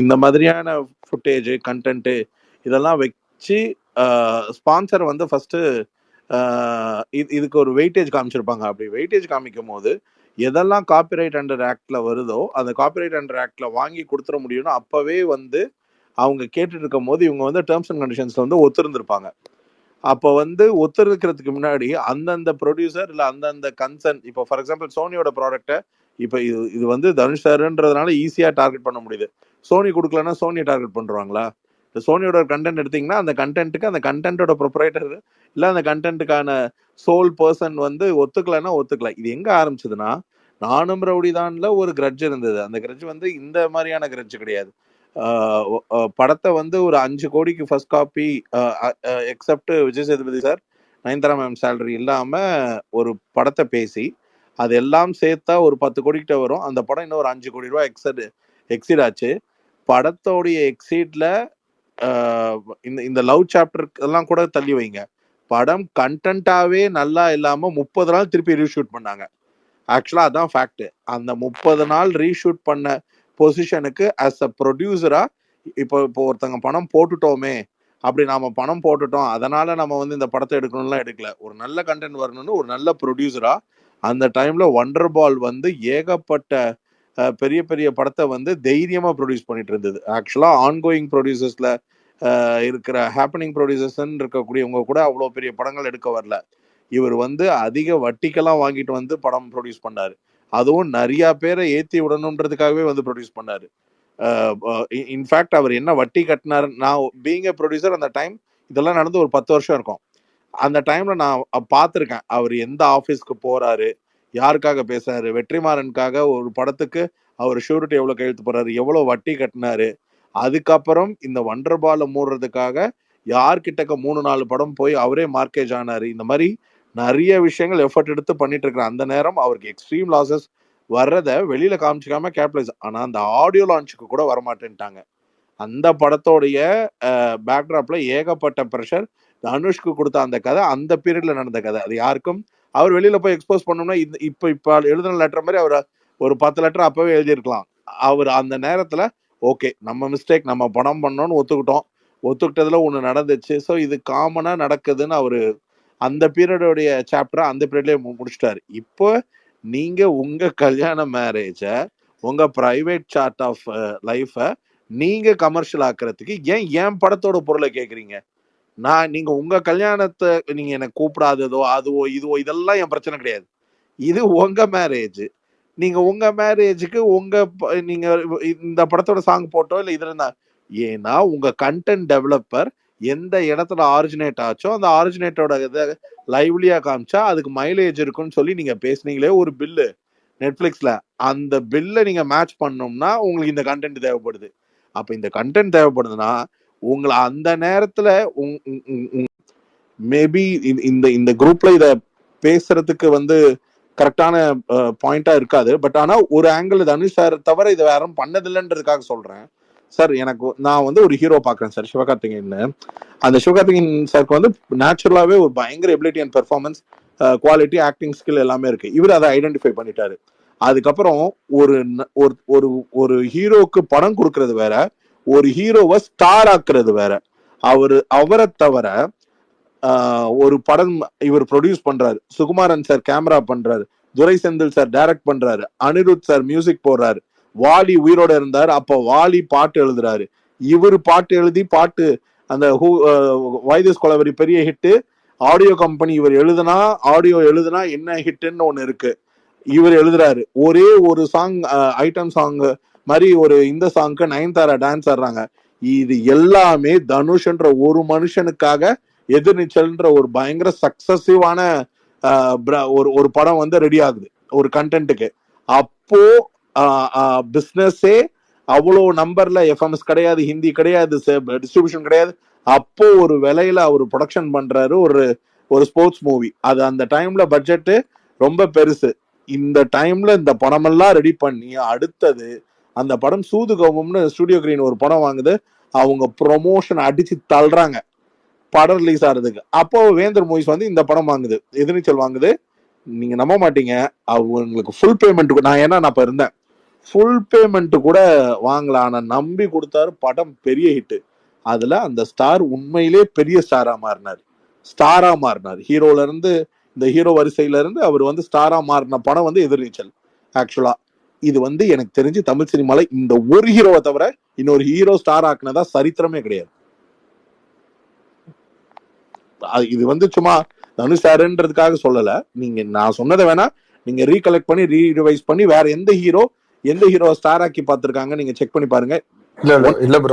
இந்த மாதிரியான footage content இதெல்லாம் வச்சு ஸ்பான்சர் வந்து ஃபஸ்ட்டு இது இதுக்கு ஒரு வெயிட்டேஜ் காமிச்சிருப்பாங்க. அப்படி வெயிட்டேஜ் காமிக்கும் போது எதெல்லாம் காப்பிரைட் அண்டர் ஆக்டில் வருதோ அந்த காப்பிரைட் அண்டர் ஆக்டில் வாங்கி கொடுத்துட முடியும்னு அப்போவே வந்து அவங்க கேட்டுட்டு இருக்கும் போது இவங்க வந்து டேர்ம்ஸ் அண்ட் கண்டிஷன்ஸ் வந்து ஒத்துருந்துருப்பாங்க. அப்போ வந்து ஒத்துருக்கிறதுக்கு முன்னாடி அந்தந்த ப்ரொடியூசர் இல்லை அந்தந்த கன்சர்ன் இப்போ ஃபார் எக்ஸாம்பிள் சோனியோட ப்ராடக்ட்டை இப்போ இது இது வந்து தனுஷ் சாருன்றதுனால ஈஸியாக டார்கெட் பண்ண முடியுது. சோனி கொடுக்கலன்னா சோனியை டார்கெட் பண்ணுறாங்களா இந்த சோனியோட கண்டென்ட் எடுத்தீங்கன்னா அந்த கண்டென்ட்டுக்கு அந்த கண்டென்ட்டோட ப்ரொப்ரைட்டர் இல்லை அந்த கண்டென்ட்டுக்கான சோல் பர்சன் வந்து ஒத்துக்கலைன்னா ஒத்துக்கல. இது எங்கே ஆரம்பிச்சதுன்னா நானும் ரவுடிதான்ல ஒரு கிரட்ஜ் இருந்தது. அந்த கிரட்ஜ் வந்து இந்த மாதிரியான கிரட்ஜ் கிடையாது. படத்தை வந்து ஒரு அஞ்சு கோடிக்கு first copy except Vijay Sethupathi sir Nayanthara ma'am salary இல்லாமல் ஒரு படத்தை பேசி அது எல்லாம் சேர்த்தா ஒரு பத்து கோடி கிட்ட வரும். அந்த படம் இன்னும் ஒரு அஞ்சு கோடி ரூபா எக்ஸட் எக்ஸிட் ஆச்சு. படத்தோடைய எக்ஸீட்ல இந்த இந்த லவ் சாப்டர் எல்லாம் கூட தள்ளி வைங்க. படம் கண்டென்ட்டாவே நல்லா இல்லாம முப்பது நாள் திருப்பி ரீஷூட் பண்ணாங்க. ஆக்சுவலா அதான் ஃபேக்ட் அந்த முப்பது நாள் ரீஷூட் பண்ண பொசிஷனுக்கு ஆஸ் அ ப்ரொடியூசரா இப்போ இப்போ ஒருத்தங்க பணம் போட்டுட்டோமே அப்படி நாம பணம் போட்டுட்டோம் அதனால நம்ம வந்து இந்த படத்தை எடுக்கணும்லாம் எடுக்கல. ஒரு நல்ல கண்டென்ட் வரணும்னு ஒரு நல்ல ப்ரொடியூசரா அந்த டைம்ல ஒண்டர் பால் வந்து ஏகப்பட்ட பெரிய பெரிய படத்தை வந்து தைரியமா ப்ரொடியூஸ் பண்ணிட்டு இருந்தது. ஆக்சுவலா ஆன்கோயிங் ப்ரொடியூசர்ஸ்ல இருக்கிற ஹேப்பனிங் ப்ரொடியூசர்ஸ்ன்னு இருக்கக்கூடியவங்க கூட அவ்வளோ பெரிய படங்கள் எடுக்க வரல. இவர் வந்து அதிக வட்டிக்கெல்லாம் வாங்கிட்டு வந்து படம் ப்ரொடியூஸ் பண்ணாரு. அதுவும் நிறைய பேரை ஏற்றி விடணுன்றதுக்காகவே வந்து ப்ரொடியூஸ் பண்ணாரு. இன்ஃபேக்ட் அவர் என்ன வட்டி கட்டினாரு நான் பீங் ஏ ப்ரொடியூசர் அந்த டைம் இதெல்லாம் நடந்து ஒரு பத்து வருஷம் இருக்கும். அந்த டைம்ல நான் பார்த்துருக்கேன் அவர் எந்த ஆஃபீஸ்க்கு போறாரு யாருக்காக பேசுறாரு வெற்றிமாறனுக்காக ஒரு படத்துக்கு அவர் ஷூரிட்டி எவ்வளவு கையெழுத்து போறாரு எவ்வளவு வட்டி கட்டினாரு அதுக்கப்புறம் இந்த வண்டர் பால மூடுறதுக்காக யார்கிட்டக்க மூணு நாலு படம் போய் அவரே மார்க்கேஜ் ஆனாரு. இந்த மாதிரி நிறைய விஷயங்கள் எஃபர்ட் எடுத்து பண்ணிட்டு இருக்கிற அந்த நேரம் அவருக்கு எக்ஸ்ட்ரீம் லாசஸ் வர்றத வெளியில காமிச்சிக்காம கேபிட்டலைஸ் ஆனா அந்த ஆடியோ லான்ச்சுக்கு கூட வரமாட்டேன்ட்டாங்க. அந்த படத்தோடைய பேக்ராப்ல ஏகப்பட்ட ப்ரெஷர் தனுஷ்க்கு கொடுத்த அந்த கதை அந்த பீரியட்ல நடந்த கதை. அது யாருக்கும் அவர் வெளியில போய் எக்ஸ்போஸ் பண்ணோம்னா இந்த இப்போ இப்போ எழுதின லெட்டர் மாதிரி அவர் ஒரு பத்து லெட்டர் அப்பவே எழுதியிருக்கலாம். அவர் அந்த நேரத்துல ஓகே நம்ம மிஸ்டேக் நம்ம பணம் பண்ணோம்னு ஒத்துக்கிட்டோம். ஒத்துக்கிட்டதுல ஒன்று நடந்துச்சு. ஸோ இது காமனாக நடக்குதுன்னு அவர் அந்த பீரியடோடைய சாப்டரை அந்த பீரியட்லேயே முடிச்சிட்டாரு. இப்போ நீங்கள் உங்கள் கல்யாண மேரேஜை உங்கள் ப்ரைவேட் சார்ட் ஆஃப் லைஃப்பை நீங்கள் கமர்ஷியல் ஆக்குறதுக்கு ஏன் என் படத்தோட பொருளை கேட்குறீங்க நான் நீங்க உங்க கல்யாணத்தை நீங்க என்னை கூப்பிடாததோ அதுவோ இதுவோ இதெல்லாம் என் பிரச்சனை கிடையாது. இது உங்க மேரேஜ் நீங்க உங்க மேரேஜுக்கு உங்க நீங்க இந்த படத்தோட சாங் போட்டோ இல்லை இதுல இருந்தா ஏன்னா உங்க கண்டென்ட் டெவலப்பர் எந்த இடத்துல ஆரிஜினேட் ஆச்சோ அந்த ஆரிஜினேட்டோட இதை லைவ்லியா காமிச்சா அதுக்கு மைலேஜ் இருக்குன்னு சொல்லி நீங்க பேசுனீங்களே ஒரு பில்லு நெட்ஃபிளிக்ஸ்ல அந்த பில்லை நீங்க மேட்ச் பண்ணோம்னா உங்களுக்கு இந்த கண்டென்ட் தேவைப்படுது. அப்ப இந்த கண்டென்ட் தேவைப்படுதுன்னா உங்களை அந்த நேரத்துல மேபி இந்த இந்த குரூப்ல இத பேசுறதுக்கு வந்து கரெக்டான பாயிண்டா இருக்காது. பட் ஆனா ஒரு ஆங்கிள் தனுஷ் சார் தவிர இதை யாரும் பண்ணதில்லைன்றதுக்காக சொல்றேன். சார் எனக்கு நான் வந்து ஒரு ஹீரோ பாக்குறேன் சார் சிவகார்த்திகேயன் அந்த சிவகார்த்திகேயன் சாருக்கு வந்து நேச்சுரலாவே ஒரு பயங்கர ability and performance quality acting skill எல்லாமே இருக்கு. இவர் அதை ஐடென்டிஃபை பண்ணிட்டாரு. அதுக்கப்புறம் ஒரு ஒரு ஒரு ஒரு ஹீரோக்கு படம் கொடுக்கறது வேற. ஒரு ஹீரோவை ஸ்டார் ஆக்குறது வேற. அவரு அவரை தவிர ஒரு படம் இவர் ப்ரொடியூஸ் பண்றாரு. சுகுமாரன் சார் கேமரா பண்றாரு. துரை செந்தில் சார் டைரக்ட் பண்றாரு. அனிருத் சார் மியூசிக் போடுறாரு. வாலி உயிரோட இருந்தாரு. அப்ப வாலி பாட்டு எழுதுறாரு. இவர் பாட்டு எழுதி பாட்டு அந்த ஹூ வைதஸ் கொலவரி பெரிய ஹிட்டு ஆடியோ கம்பெனி இவர் எழுதுனா ஆடியோ எழுதுனா என்ன ஹிட்டுன்னு ஒன்று இருக்கு. இவர் எழுதுறாரு. ஒரே ஒரு சாங் ஐட்டம் சாங் மாதிரி ஒரு இந்த சாங்க்கு நயன்தாரா டான்ஸ் ஆடுறாங்க. இது எல்லாமே தனுஷ்ன்ற ஒரு மனுஷனுக்காக எதிர்நீச்சல்ன்ற ஒரு பயங்கர சக்சஸிவான ஒரு ஒரு படம் வந்து ரெடி ஆகுது. ஒரு கண்டென்ட்டுக்கு அப்போ பிஸ்னஸே அவ்வளோ நம்பர்ல எஃப்எம்எஸ் கிடையாது ஹிந்தி கிடையாது டிஸ்ட்ரிபியூஷன் கிடையாது. அப்போ ஒரு விலையில அவர் ப்ரொடக்ஷன் பண்றாரு ஒரு ஒரு ஸ்போர்ட்ஸ் மூவி அது அந்த டைம்ல பட்ஜெட்டு ரொம்ப பெருசு. இந்த டைம்ல இந்த படமெல்லாம் ரெடி பண்ணி அடுத்தது அந்த படம் சூது கௌபம்னு ஸ்டுடியோ கிரீன் ஒரு படம் வாங்குது. அவங்க ப்ரொமோஷன் அடிச்சு தள்ளுறாங்க. படம் ரிலீஸ் ஆகிறதுக்கு அப்போ வேந்தர் மூவிஸ் வந்து இந்த படம் வாங்குது. எதிர்நீச்சல் வாங்குது. நீங்க நம்ப மாட்டீங்க. அவங்களுக்கு ஃபுல் பேமெண்ட் நான் ஏன்னா நான் இப்போ இருந்தேன். ஃபுல் பேமெண்ட் கூட வாங்கலாம் ஆனால் நம்பி கொடுத்தாரு. படம் பெரிய ஹிட்டு அதுல அந்த ஸ்டார் உண்மையிலே பெரிய ஸ்டாரா மாறினார். ஸ்டாரா மாறினார். ஹீரோல இருந்து இந்த ஹீரோ வரிசையில இருந்து அவர் வந்து ஸ்டாரா மாறின படம் வந்து எதிர்நீச்சல். ஆக்சுவலா இது வந்து எனக்கு தெரிஞ்சு தமிழ் சினிமால இந்த ஒரு ஹீரோவை தவிர இன்னொரு ஹீரோ ஸ்டார் ஆக்குனதா சரித்திரமே கிடையாது. இது வந்து சும்மா தனுஷ் சாருன்றதுக்காக சொல்லல. நீங்க நான் சொன்னதை வேணா நீங்க ரீகலெக்ட் பண்ணி ரீரிவைஸ் பண்ணி வேற எந்த ஹீரோ எந்த ஹீரோ ஸ்டார் ஆக்கி பார்த்திருக்காங்க நீங்க செக் பண்ணி பாருங்க. இல்ல இல்ல ப்ரோ